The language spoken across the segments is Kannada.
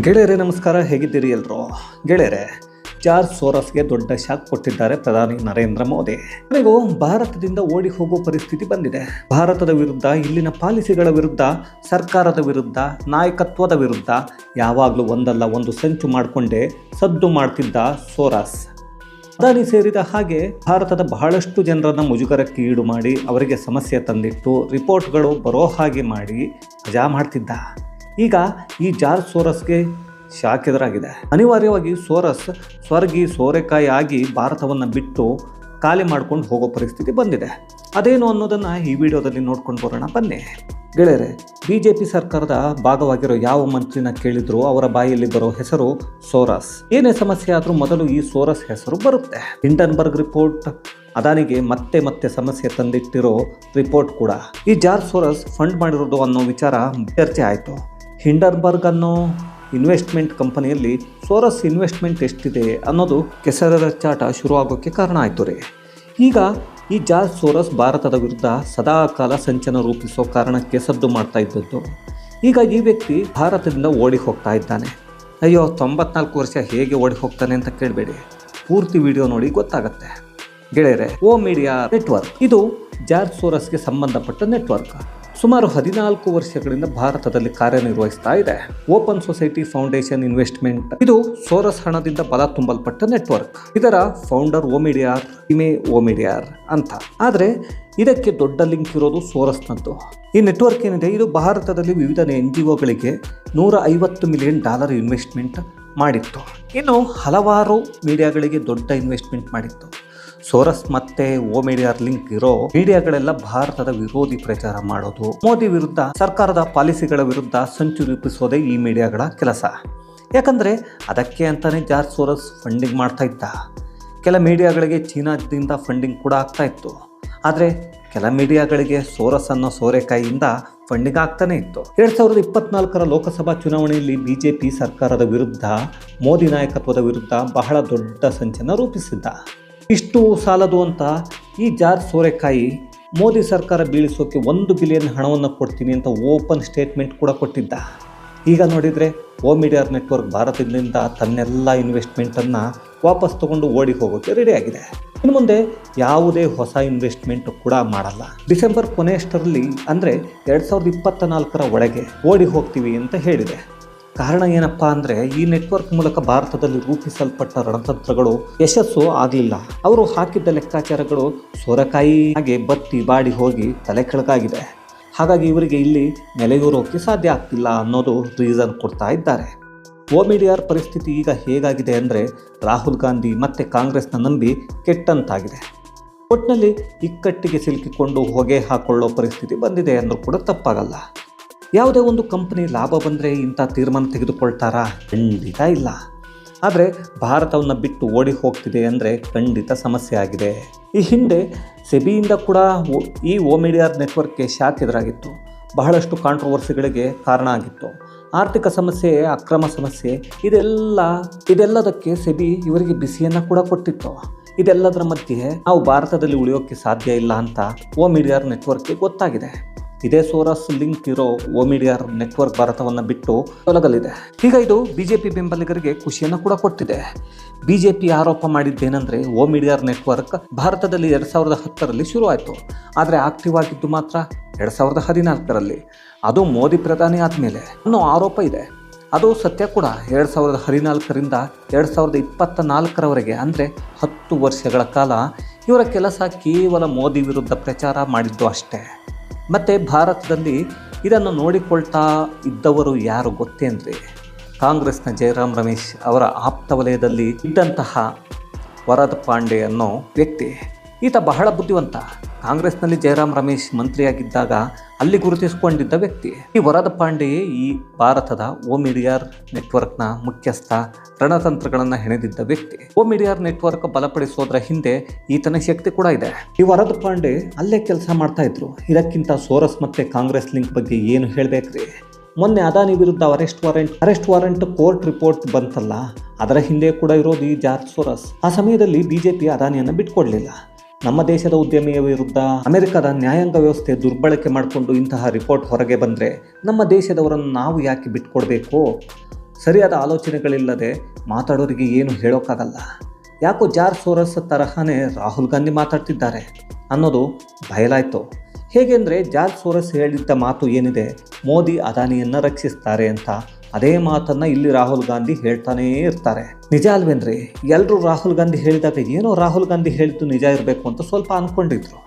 ಗೆಳೆಯರೇ, ನಮಸ್ಕಾರ. ಹೇಗಿದ್ದೀರಿ ಎಲ್ಲರೂ ಗೆಳೆಯರೇ, ಜಾರ್ಜ್ ಸೋರಸ್ಗೆ ದೊಡ್ಡ ಶಾಕ್ ಕೊಟ್ಟಿದ್ದಾರೆ ಪ್ರಧಾನಿ ನರೇಂದ್ರ ಮೋದಿ. ಕೊನೆಗೂ ಭಾರತದಿಂದ ಓಡಿ ಹೋಗೋ ಪರಿಸ್ಥಿತಿ ಬಂದಿದೆ. ಭಾರತದ ವಿರುದ್ಧ, ಇಲ್ಲಿನ ಪಾಲಿಸಿಗಳ ವಿರುದ್ಧ, ಸರ್ಕಾರದ ವಿರುದ್ಧ, ನಾಯಕತ್ವದ ವಿರುದ್ಧ ಯಾವಾಗಲೂ ಒಂದಲ್ಲ, ಒಂದು ಸಂಚು ಮಾಡಿಕೊಂಡೇ ಸದ್ದು ಮಾಡ್ತಿದ್ದ ಸೋರಸ್. ಪ್ರಧಾನಿ ಸೇರಿದ ಹಾಗೆ ಭಾರತದ ಬಹಳಷ್ಟು ಜನರನ್ನ ಮುಜುಗರಕ್ಕೆ ಈಡು ಮಾಡಿ, ಅವರಿಗೆ ಸಮಸ್ಯೆ ತಂದಿಟ್ಟು, ರಿಪೋರ್ಟ್ಗಳು ಬರೋ ಹಾಗೆ ಮಾಡಿ ಮಜಾ ಮಾಡ್ತಿದ್ದ. ಈಗ ಈ ಜಾರ್ಜ್ ಸೋರಸ್ಗೆ ಶಾಕ್ ಎದುರಾಗಿದೆ ಅನಿವಾರ್ಯವಾಗಿ ಸೋರಸ್ ಸ್ವರ್ಗಿ ಸೋರೆಕಾಯಿ ಆಗಿ ಭಾರತವನ್ನು ಬಿಟ್ಟು ಖಾಲಿ ಮಾಡ್ಕೊಂಡು ಹೋಗೋ ಪರಿಸ್ಥಿತಿ ಬಂದಿದೆ. ಅದೇನು ಅನ್ನೋದನ್ನು ಈ ವಿಡಿಯೋದಲ್ಲಿ ನೋಡ್ಕೊಂಡು ಬರೋಣ, ಬನ್ನಿ. ಗೆಳೆಯರೆ ಬಿ ಜೆ ಪಿ ಸರ್ಕಾರದ ಭಾಗವಾಗಿರೋ ಯಾವ ಮಂತ್ರಿನ ಕೇಳಿದ್ರು ಅವರ ಬಾಯಿಯಲ್ಲಿ ಬರೋ ಹೆಸರು ಸೋರಸ್. ಏನೇ ಸಮಸ್ಯೆ ಆದರೂ ಮೊದಲು ಈ ಸೋರಸ್ ಹೆಸರು ಬರುತ್ತೆ. ಹಿಂಡನ್ಬರ್ಗ್ ರಿಪೋರ್ಟ್, ಅದಾನಿಗೆ ಮತ್ತೆ ಮತ್ತೆ ಸಮಸ್ಯೆ ತಂದಿಟ್ಟಿರೋ ರಿಪೋರ್ಟ್ ಕೂಡ. ಈ ಜಾರ್ ಸೋರಸ್ ಫಂಡ್ ಮಾಡಿರೋದು ಅನ್ನೋ ವಿಚಾರ ಚರ್ಚೆ ಆಯಿತು. ಹಿಂಡನ್ಬರ್ಗ್ ಅನ್ನೋ ಇನ್ವೆಸ್ಟ್ಮೆಂಟ್ ಕಂಪನಿಯಲ್ಲಿ ಸೋರಸ್ ಇನ್ವೆಸ್ಟ್ಮೆಂಟ್ ಎಷ್ಟಿದೆ ಅನ್ನೋದು ಕೆಸರರ ಚಾಟ ಶುರುವಾಗೋಕ್ಕೆ ಕಾರಣ ಆಯಿತು ರೀ. ಈಗ ಈ ಜಾರ್ಜ್ ಸೋರಸ್ ಭಾರತದ ವಿರುದ್ಧ ಸದಾಕಾಲ ಸಂಚನ ರೂಪಿಸೋ ಕಾರಣಕ್ಕೆ ಸದ್ದು ಮಾಡ್ತಾ ಇದ್ದದ್ದು. ಈಗ ಈ ವ್ಯಕ್ತಿ ಭಾರತದಿಂದ ಓಡಿ ಹೋಗ್ತಾ ಇದ್ದಾನೆ. ಅಯ್ಯೋ, ತೊಂಬತ್ನಾಲ್ಕು ವರ್ಷ ಹೇಗೆ ಓಡಿ ಹೋಗ್ತಾನೆ ಅಂತ ಕೇಳಬೇಡಿ. ಪೂರ್ತಿ ವಿಡಿಯೋ ನೋಡಿ ಗೊತ್ತಾಗತ್ತೆ. ಗೆಳೆಯರೆ, ಓ ಮೀಡಿಯಾ ನೆಟ್ವರ್ಕ್. ಇದು ಜಾರ್ಜ್ ಸೋರಸ್ಗೆ ಸಂಬಂಧಪಟ್ಟ ನೆಟ್ವರ್ಕ್. ಸುಮಾರು ಹದಿನಾಲ್ಕು ವರ್ಷಗಳಿಂದ ಭಾರತದಲ್ಲಿ ಕಾರ್ಯನಿರ್ವಹಿಸ್ತಾ ಇದೆ. ಓಪನ್ ಸೊಸೈಟಿ ಫೌಂಡೇಶನ್ ಇನ್ವೆಸ್ಟ್ಮೆಂಟ್ ಇದು ಸೋರಸ್ ಹಣದಿಂದ ಬಲ ತುಂಬಲ್ಪಟ್ಟ ನೆಟ್ವರ್ಕ್. ಇದರ ಫೌಂಡರ್ ಓಮಿಡಿಯಾರ್ ಇಮೆ ಓಮಿಡಿಯಾರ್ ಅಂತ. ಆದರೆ ಇದಕ್ಕೆ ದೊಡ್ಡ ಲಿಂಕ್ ಇರೋದು ಸೋರಸ್ನದ್ದು. ಈ ನೆಟ್ವರ್ಕ್ ಏನಿದೆ? ಇದು ಭಾರತದಲ್ಲಿ ವಿವಿಧ ಎನ್ ಜಿ ಒಗಳಿಗೆ ನೂರ ಐವತ್ತು ಮಿಲಿಯನ್ ಡಾಲರ್ ಇನ್ವೆಸ್ಟ್ಮೆಂಟ್ ಮಾಡಿತ್ತು. ಇನ್ನು ಹಲವಾರು ಮೀಡಿಯಾಗಳಿಗೆ ದೊಡ್ಡ ಇನ್ವೆಸ್ಟ್ಮೆಂಟ್ ಮಾಡಿತ್ತು. ಸೋರಸ್ ಮತ್ತೆ ಓ ಲಿಂಕ್ ಇರೋ ಮೀಡಿಯಾಗಳೆಲ್ಲ ಭಾರತದ ವಿರೋಧಿ ಪ್ರಚಾರ ಮಾಡೋದು. ಮೋದಿ ವಿರುದ್ಧ ಸರ್ಕಾರದ ಪಾಲಿಸಿಗಳ ವಿರುದ್ಧ ಸಂಚು ರೂಪಿಸೋದೇ ಈ ಮೀಡಿಯಾಗಳ ಕೆಲಸ. ಯಾಕಂದ್ರೆ ಅದಕ್ಕೆ ಅಂತಾನೆ ಜಾರ್ಜ್ ಸೋರಸ್ ಫಂಡಿಂಗ್ ಮಾಡ್ತಾ ಇದ್ದ. ಕೆಲ ಮೀಡಿಯಾಗಳಿಗೆ ಚೀನಾದಿಂದ ಫಂಡಿಂಗ್ ಕೂಡ ಆಗ್ತಾ ಇತ್ತು. ಆದರೆ ಕೆಲ ಮೀಡಿಯಾಗಳಿಗೆ ಸೋರಸ್ ಅನ್ನೋ ಸೋರೆಕಾಯಿಯಿಂದ ಫಂಡಿಂಗ್ ಆಗ್ತಾನೆ ಇತ್ತು. ಎರಡ್ ಸಾವಿರದ ಇಪ್ಪತ್ನಾಲ್ಕರ ಲೋಕಸಭಾ ಚುನಾವಣೆಯಲ್ಲಿ ಬಿಜೆಪಿ ಸರ್ಕಾರದ ವಿರುದ್ಧ ಮೋದಿ ನಾಯಕತ್ವದ ವಿರುದ್ಧ ಬಹಳ ದೊಡ್ಡ ಸಂಚನ ರೂಪಿಸಿದ್ದ. ಇಷ್ಟು ಸಾಲದು ಅಂತ ಈ ಜಾರ್ ಸೋರೆಕಾಯಿ ಮೋದಿ ಸರ್ಕಾರ ಬೀಳಿಸೋಕೆ ಒಂದು ಬಿಲಿಯನ್ ಹಣವನ್ನು ಕೊಡ್ತೀನಿ ಅಂತ ಓಪನ್ ಸ್ಟೇಟ್ಮೆಂಟ್ ಕೂಡ ಕೊಟ್ಟಿದ್ದ. ಈಗ ನೋಡಿದರೆ ಓ ಮೀಡಿಯಾರ್ ನೆಟ್ವರ್ಕ್ ಭಾರತದಿಂದ ತನ್ನೆಲ್ಲ ಇನ್ವೆಸ್ಟ್ಮೆಂಟನ್ನು ವಾಪಸ್ ತಗೊಂಡು ಓಡಿ ಹೋಗೋಕ್ಕೆ ರೆಡಿಯಾಗಿದೆ ಇನ್ನು ಮುಂದೆ ಯಾವುದೇ ಹೊಸ ಇನ್ವೆಸ್ಟ್ಮೆಂಟ್ ಕೂಡ ಮಾಡಲ್ಲ. ಡಿಸೆಂಬರ್ ಕೊನೆಯಷ್ಟರಲ್ಲಿ ಅಂದರೆ ಎರಡು ಸಾವಿರದ ಇಪ್ಪತ್ತ ನಾಲ್ಕರ ಒಳಗೆ ಓಡಿ ಹೋಗ್ತೀವಿ ಅಂತ ಹೇಳಿದೆ. ಕಾರಣ ಏನಪ್ಪಾ ಅಂದರೆ ಈ ನೆಟ್ವರ್ಕ್ ಮೂಲಕ ಭಾರತದಲ್ಲಿ ರೂಪಿಸಲ್ಪಟ್ಟ ರಣತಂತ್ರಗಳು ಯಶಸ್ಸು ಆಗಲಿಲ್ಲ. ಅವರು ಹಾಕಿದ್ದ ಲೆಕ್ಕಾಚಾರಗಳು ಸೋರಕಾಯಿ ಹಾಗೆ ಬತ್ತಿ ಬಾಡಿ ಹೋಗಿ ತಲೆ ಕೆಳಗಾಗಿದೆ. ಹಾಗಾಗಿ ಇವರಿಗೆ ಇಲ್ಲಿ ನೆಲೆಯೂರೋಕೆ ಸಾಧ್ಯ ಆಗ್ತಿಲ್ಲ ಅನ್ನೋದು ರೀಸನ್ ಕೊಡ್ತಾ ಇದ್ದಾರೆ. ಓಮಿಡಿಯಾರ್ ಪರಿಸ್ಥಿತಿ ಈಗ ಹೇಗಾಗಿದೆ ಅಂದರೆ ರಾಹುಲ್ ಗಾಂಧಿ ಮತ್ತು ಕಾಂಗ್ರೆಸ್ನ ನಂಬಿ ಕೆಟ್ಟಂತಾಗಿದೆ. ಒಟ್ಟಿನಲ್ಲಿ ಇಕ್ಕಟ್ಟಿಗೆ ಸಿಲುಕಿಕೊಂಡು ಹೊಗೆ ಹಾಕೊಳ್ಳೋ ಪರಿಸ್ಥಿತಿ ಬಂದಿದೆ ಅಂದರೂ ಕೂಡ ತಪ್ಪಾಗಲ್ಲ. ಯಾವುದೇ ಒಂದು ಕಂಪ್ನಿ ಲಾಭ ಬಂದರೆ ಇಂಥ ತೀರ್ಮಾನ ತೆಗೆದುಕೊಳ್ತಾರಾ? ಖಂಡಿತ ಇಲ್ಲ. ಆದರೆ ಭಾರತವನ್ನು ಬಿಟ್ಟು ಓಡಿ ಹೋಗ್ತಿದೆ ಅಂದರೆ ಖಂಡಿತ ಸಮಸ್ಯೆ ಆಗಿದೆ. ಈ ಹಿಂದೆ ಸೆಬಿಯಿಂದ ಕೂಡ ಓ- ಈ ಓಮಿಡಿಯಾರ್ ನೆಟ್ವರ್ಕ್ಗೆ ಶಾಕ್ ಎದುರಾಗಿತ್ತು. ಬಹಳಷ್ಟು ಕಾಂಟ್ರವರ್ಸಿಗಳಿಗೆ ಕಾರಣ ಆಗಿತ್ತು. ಆರ್ಥಿಕ ಸಮಸ್ಯೆ, ಅಕ್ರಮ ಸಮಸ್ಯೆ, ಇದೆಲ್ಲ, ಇದೆಲ್ಲದಕ್ಕೆ ಸೆಬಿ ಇವರಿಗೆ ಬಿಸಿಯನ್ನು ಕೂಡ ಕೊಟ್ಟಿತ್ತು. ಇದೆಲ್ಲದರ ಮಧ್ಯೆ ನಾವು ಭಾರತದಲ್ಲಿ ಉಳಿಯೋಕ್ಕೆ ಸಾಧ್ಯ ಇಲ್ಲ ಅಂತ ಓಮಿಡಿಯಾರ್ ನೆಟ್ವರ್ಕ್ಗೆ ಗೊತ್ತಾಗಿದೆ. ಇದೇ ಸೋರಸ್ ಲಿಂಕ್ ಇರೋ ಓಮಿಡಿಯಾರ್ ನೆಟ್ವರ್ಕ್ ಭಾರತವನ್ನು ಬಿಟ್ಟು ತೊಲಗಲಿದೆ ಈಗ ಇದು ಬಿಜೆಪಿ ಬೆಂಬಲಿಗರಿಗೆ ಖುಷಿಯನ್ನು ಕೂಡ ಕೊಟ್ಟಿದೆ ಬಿಜೆಪಿ ಆರೋಪ ಮಾಡಿದ್ದೇನೆಂದರೆ ಓಮಿಡಿಯಾರ್ ನೆಟ್ವರ್ಕ್ ಭಾರತದಲ್ಲಿ ಎರಡು ಸಾವಿರದ ಹತ್ತರಲ್ಲಿ ಶುರುವಾಯಿತು. ಆದರೆ ಆಕ್ಟಿವ್ ಆಗಿದ್ದು ಮಾತ್ರ ಎರಡು ಸಾವಿರದ ಹದಿನಾಲ್ಕರಲ್ಲಿ. ಅದು ಮೋದಿ ಪ್ರಧಾನಿ ಆದಮೇಲೆ ಅನ್ನೋ ಆರೋಪ ಇದೆ. ಅದು ಸತ್ಯ ಕೂಡ. ಎರಡು ಸಾವಿರದ ಹದಿನಾಲ್ಕರಿಂದ ಎರಡು ಸಾವಿರದ ಇಪ್ಪತ್ತ ನಾಲ್ಕರವರೆಗೆ ಅಂದರೆ ಹತ್ತು ವರ್ಷಗಳ ಕಾಲ ಇವರ ಕೆಲಸ ಕೇವಲ ಮೋದಿ ವಿರುದ್ಧ ಪ್ರಚಾರ ಮಾಡಿದ್ದು ಅಷ್ಟೇ. ಮತ್ತು ಭಾರತದಲ್ಲಿ ಇದನ್ನು ನೋಡಿಕೊಳ್ತಾ ಇದ್ದವರು ಯಾರು ಗೊತ್ತೇನ್ರಿ ಕಾಂಗ್ರೆಸ್ನ ಜಯರಾಮ್ ರಮೇಶ್ ಅವರ ಆಪ್ತ ವಲಯದಲ್ಲಿ ಇದ್ದಂತಹ ವರದ್ ಪಾಂಡೆ ಅನ್ನೋ ವ್ಯಕ್ತಿ, ಈತ ಬಹಳ ಬುದ್ಧಿವಂತ. ಕಾಂಗ್ರೆಸ್ನಲ್ಲಿ ಜಯರಾಮ್ ರಮೇಶ್ ಮಂತ್ರಿಯಾಗಿದ್ದಾಗ ಅಲ್ಲಿ ಗುರುತಿಸಿಕೊಂಡಿದ್ದ ವ್ಯಕ್ತಿ. ಈ ವರದ ಪಾಂಡೆಯೇ ಈ ಭಾರತದ ಓಮಿಡಿಯಾರ್ ನೆಟ್ವರ್ಕ್ನ ಮುಖ್ಯಸ್ಥ ರಣತಂತ್ರಗಳನ್ನು ಹೆಣೆದಿದ್ದ ವ್ಯಕ್ತಿ. ಓಮಿಡಿಯಾರ್ ನೆಟ್ವರ್ಕ್ ಬಲಪಡಿಸೋದ್ರ ಹಿಂದೆ ಈತನ ಶಕ್ತಿ ಕೂಡ ಇದೆ. ಈ ವರದ ಪಾಂಡೆ ಅಲ್ಲೇ ಕೆಲಸ ಮಾಡ್ತಾ ಇದ್ರು. ಇದಕ್ಕಿಂತ ಸೋರಸ್ ಮತ್ತೆ ಕಾಂಗ್ರೆಸ್ ಲಿಂಕ್ ಬಗ್ಗೆ ಏನು ಹೇಳಬೇಕ್ರಿ? ಮೊನ್ನೆ ಅದಾನಿ ವಿರುದ್ಧ arrest warrant arrest warrant court report ಬಂತಲ್ಲ, ಅದರ ಹಿಂದೆ ಕೂಡ ಇರೋದು ಈ ಜಾರ್ಜ್ ಸೋರಸ್. ಆ ಸಮಯದಲ್ಲಿ ಬಿಜೆಪಿ ಅದಾನಿಯನ್ನು ಬಿಟ್ಕೊಡ್ಲಿಲ್ಲ. ನಮ್ಮ ದೇಶದ ಉದ್ಯಮಿಯ ವಿರುದ್ಧ ಅಮೆರಿಕದ ನ್ಯಾಯಾಂಗ ವ್ಯವಸ್ಥೆ ದುರ್ಬಳಕೆ ಮಾಡಿಕೊಂಡು ಇಂತಹ ರಿಪೋರ್ಟ್ ಹೊರಗೆ ಬಂದರೆ ನಮ್ಮ ದೇಶದವರನ್ನು ನಾವು ಯಾಕೆ ಬಿಟ್ಕೊಡ್ಬೇಕು? ಸರಿಯಾದ ಆಲೋಚನೆಗಳಿಲ್ಲದೆ ಮಾತಾಡೋರಿಗೆ ಏನು ಹೇಳೋಕ್ಕಾಗಲ್ಲ. ಯಾಕೋ ಜಾರ್ ಸೋರಸ್ ತರಹನೇ ರಾಹುಲ್ ಗಾಂಧಿ ಮಾತಾಡ್ತಿದ್ದಾರೆ ಅನ್ನೋದು ಬಯಲಾಯಿತು. ಹೇಗೆಂದರೆ ಜಾರ್ಜ್ ಸೋರಸ್ ಹೇಳಿದ್ದ ಮಾತು ಏನಿದೆ? ಮೋದಿ ಅದಾನಿಯನ್ನು ರಕ್ಷಿಸ್ತಾರೆ ಅಂತ ಅದೇ ಮಾತನ್ನು ಇಲ್ಲಿ ರಾಹುಲ್ ಗಾಂಧಿ ಹೇಳ್ತಾನೇ ಇರ್ತಾರೆ. ನಿಜ ಅಲ್ವೇನ್ರಿ? ಎಲ್ಲರೂ ರಾಹುಲ್ ಗಾಂಧಿ ಹೇಳಿದಾಗ ಏನೋ ರಾಹುಲ್ ಗಾಂಧಿ ಹೇಳಿದ್ದು ನಿಜ ಇರಬೇಕು ಅಂತ ಸ್ವಲ್ಪ ಅಂದ್ಕೊಂಡಿದ್ರು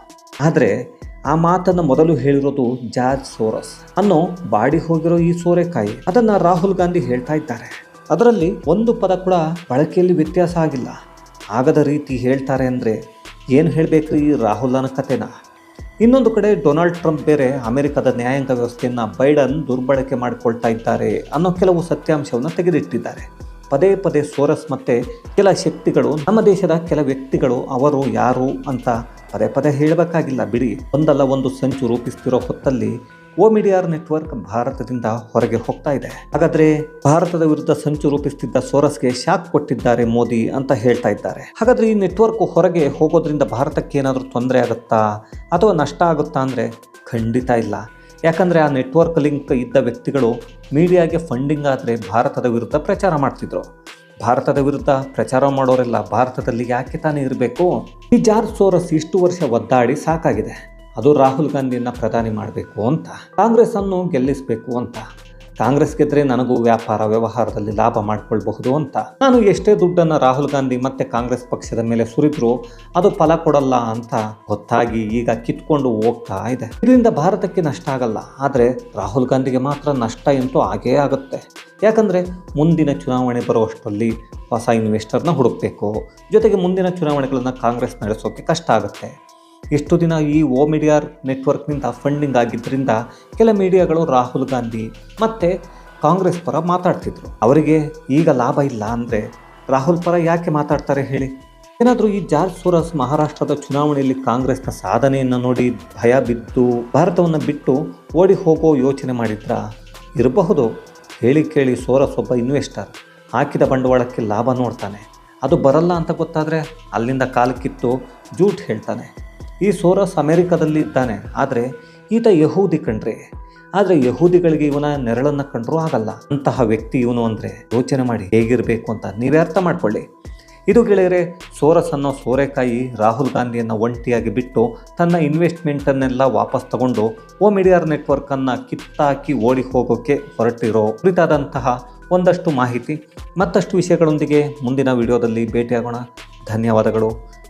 ಆದರೆ ಆ ಮಾತನ್ನು ಮೊದಲು ಹೇಳಿರೋದು ಜಾರ್ಜ್ ಸೋರಸ್. ಅನ್ನೋ ಬಾಡಿ ಹೋಗಿರೋ ಈ ಸೋರೆಕಾಯಿ ಅದನ್ನು ರಾಹುಲ್ ಗಾಂಧಿ ಹೇಳ್ತಾ ಇದ್ದಾರೆ. ಅದರಲ್ಲಿ ಒಂದು ಪದ ಕೂಡ ಬಳಕೆಯಲ್ಲಿ ವ್ಯತ್ಯಾಸ ಆಗಿಲ್ಲ. ಆಗದ ರೀತಿ ಹೇಳ್ತಾರೆ ಅಂದರೆ ಏನು ಹೇಳಬೇಕ್ರಿ ಈ ರಾಹುಲನ ಕತೆನ? ಇನ್ನೊಂದು ಕಡೆ ಡೊನಾಲ್ಡ್ ಟ್ರಂಪ್ ಬೇರೆ ಅಮೆರಿಕದ ನ್ಯಾಯಾಂಗ ವ್ಯವಸ್ಥೆಯನ್ನು ಬೈಡನ್ ದುರ್ಬಳಕೆ ಮಾಡಿಕೊಳ್ತಾ ಇದ್ದಾರೆ ಅನ್ನೋ ಕೆಲವು ಸತ್ಯಾಂಶವನ್ನು ತೆಗೆದಿಟ್ಟಿದ್ದಾರೆ. ಪದೇ ಪದೇ ಸೋರಸ್ ಮತ್ತು ಕೆಲ ಶಕ್ತಿಗಳು ನಮ್ಮ ದೇಶದ ಕೆಲ ವ್ಯಕ್ತಿಗಳು ಅವರು ಯಾರು ಅಂತ ಪದೇ ಪದೇ ಹೇಳಬೇಕಾಗಿಲ್ಲ ಬಿಡಿ. ಒಂದಲ್ಲ ಒಂದು ಸಂಚು ರೂಪಿಸ್ತಿರೋ ಹೊತ್ತಲ್ಲಿ ಓ ಮೀಡಿಯಾರ್ ನೆಟ್ವರ್ಕ್ ಭಾರತದಿಂದ ಹೊರಗೆ ಹೋಗ್ತಾ ಇದೆ. ಹಾಗಾದ್ರೆ ಭಾರತದ ವಿರುದ್ಧ ಸಂಚು ರೂಪಿಸುತ್ತಿದ್ದ ಸೋರಸ್ಗೆ ಶಾಕ್ ಕೊಟ್ಟಿದ್ದಾರೆ ಮೋದಿ ಅಂತ ಹೇಳ್ತಾ ಇದ್ದಾರೆ. ಹಾಗಾದ್ರೆ ಈ ನೆಟ್ವರ್ಕ್ ಹೊರಗೆ ಹೋಗೋದ್ರಿಂದ ಭಾರತಕ್ಕೆ ಏನಾದರೂ ತೊಂದರೆ ಆಗುತ್ತಾ? ಅಥವಾ ನಷ್ಟ ಆಗುತ್ತಾ ಅಂದರೆ ಖಂಡಿತ ಇಲ್ಲ. ಯಾಕಂದರೆ ಆ ನೆಟ್ವರ್ಕ್ ಲಿಂಕ್ ಇದ್ದ ವ್ಯಕ್ತಿಗಳು ಮೀಡಿಯಾಗೆ ಫಂಡಿಂಗ್ ಆದರೆ ಭಾರತದ ವಿರುದ್ಧ ಪ್ರಚಾರ ಮಾಡ್ತಿದ್ರು. ಭಾರತದ ವಿರುದ್ಧ ಪ್ರಚಾರ ಮಾಡೋರೆಲ್ಲ ಭಾರತದಲ್ಲಿ ಯಾಕೆ ತಾನೇ ಇರಬೇಕು? ಈ ಜಾರ್ ಸೋರಸ್ ಇಷ್ಟು ವರ್ಷ ಒದ್ದಾಡಿ ಸಾಕಾಗಿದೆ. ಅದು ರಾಹುಲ್ ಗಾಂಧಿಯನ್ನ ಪ್ರಧಾನಿ ಮಾಡಬೇಕು ಅಂತ. ಕಾಂಗ್ರೆಸ್ ಅನ್ನು ಗೆಲ್ಲಿಸಬೇಕು ಅಂತ. ಕಾಂಗ್ರೆಸ್ ಗೆದ್ರೆ ನನಗೂ ವ್ಯಾಪಾರ ವ್ಯವಹಾರದಲ್ಲಿ ಲಾಭ ಮಾಡಿಕೊಳ್ಬಹುದು ಅಂತ. ನಾನು ಎಷ್ಟೇ ದುಡ್ಡನ್ನು ರಾಹುಲ್ ಗಾಂಧಿ ಮತ್ತೆ ಕಾಂಗ್ರೆಸ್ ಪಕ್ಷದ ಮೇಲೆ ಸುರಿದ್ರು ಅದು ಫಲ ಕೊಡಲ್ಲ ಅಂತ ಗೊತ್ತಾಗಿ ಈಗ ಕಿತ್ಕೊಂಡು ಹೋಗ್ತಾ ಇದೆ. ಇದರಿಂದ ಭಾರತಕ್ಕೆ ನಷ್ಟ ಆಗಲ್ಲ. ಆದರೆ ರಾಹುಲ್ ಗಾಂಧಿಗೆ ಮಾತ್ರ ನಷ್ಟ ಅಂತೂ ಆಗೇ ಆಗುತ್ತೆ. ಯಾಕಂದರೆ ಮುಂದಿನ ಚುನಾವಣೆ ಬರುವಷ್ಟರಲ್ಲಿ ಹೊಸ ಇನ್ವೆಸ್ಟರ್ನ ಹುಡುಕಬೇಕು. ಜೊತೆಗೆ ಮುಂದಿನ ಚುನಾವಣೆಗಳನ್ನು ಕಾಂಗ್ರೆಸ್ ನಡೆಸೋಕೆ ಕಷ್ಟ ಆಗುತ್ತೆ. ಇಷ್ಟು ದಿನ ಈ ಓ ಮೀಡಿಯಾರ್ ನೆಟ್ವರ್ಕ್ನಿಂದ ಫಂಡಿಂಗ್ ಆಗಿದ್ದರಿಂದ ಕೆಲ ಮೀಡಿಯಾಗಳು ರಾಹುಲ್ ಗಾಂಧಿ ಮತ್ತು ಕಾಂಗ್ರೆಸ್ ಪರ ಮಾತಾಡ್ತಿದ್ರು. ಅವರಿಗೆ ಈಗ ಲಾಭ ಇಲ್ಲ ಅಂದರೆ ರಾಹುಲ್ ಪರ ಯಾಕೆ ಮಾತಾಡ್ತಾರೆ ಹೇಳಿ? ಏನಾದರೂ ಈ ಜಾರ್ಜ್ ಸೋರಸ್ ಮಹಾರಾಷ್ಟ್ರದ ಚುನಾವಣೆಯಲ್ಲಿ ಕಾಂಗ್ರೆಸ್ನ ಸಾಧನೆಯನ್ನು ನೋಡಿ ಭಯ ಬಿದ್ದು ಭಾರತವನ್ನು ಬಿಟ್ಟು ಓಡಿ ಹೋಗೋ ಯೋಚನೆ ಮಾಡಿದ್ರ ಇರಬಹುದು. ಹೇಳಿ ಕೇಳಿ ಸೋರಸ್ ಒಬ್ಬ ಇನ್ವೆಸ್ಟರ್ ಹಾಕಿದ ಬಂಡವಾಳಕ್ಕೆ ಲಾಭ ನೋಡ್ತಾನೆ. ಅದು ಬರಲ್ಲ ಅಂತ ಗೊತ್ತಾದರೆ ಅಲ್ಲಿಂದ ಕಾಲಕ್ಕಿತ್ತು ಜೂಟ್ ಹೇಳ್ತಾನೆ. ಈ ಸೋರಸ್ ಅಮೆರಿಕದಲ್ಲಿ ಇದ್ದಾನೆ. ಆದರೆ ಈತ ಯಹೂದಿ ಕಣ್ರಿ ಆದರೆ ಯಹೂದಿಗಳಿಗೆ ಇವನ ನೆರಳನ್ನು ಕಂಡ್ರೂ ಆಗಲ್ಲ. ಅಂತಹ ವ್ಯಕ್ತಿ ಇವನು ಅಂದರೆ ಯೋಚನೆ ಮಾಡಿ ಹೇಗಿರಬೇಕು ಅಂತ ನೀವೇ ಅರ್ಥ ಮಾಡ್ಕೊಳ್ಳಿ. ಇದು ಗೆಳೆಯರೆ ಸೋರಸ್ ಅನ್ನೋ ಸೋರೆಕಾಯಿ ರಾಹುಲ್ ಗಾಂಧಿಯನ್ನು ಒಂಟಿಯಾಗಿ ಬಿಟ್ಟು ತನ್ನ ಇನ್ವೆಸ್ಟ್ಮೆಂಟನ್ನೆಲ್ಲ ವಾಪಸ್ ತಗೊಂಡು ಓ ಮೀಡಿಯಾರ್ ನೆಟ್ವರ್ಕನ್ನು ಕಿತ್ತಾಕಿ ಓಡಿ ಹೋಗೋಕ್ಕೆ ಹೊರಟಿರೋ ಕುರಿತಾದಂತಹ ಒಂದಷ್ಟು ಮಾಹಿತಿ ಮತ್ತಷ್ಟು ವಿಷಯಗಳೊಂದಿಗೆ ಮುಂದಿನ ವಿಡಿಯೋದಲ್ಲಿ ಭೇಟಿಯಾಗೋಣ. ಧನ್ಯವಾದಗಳು.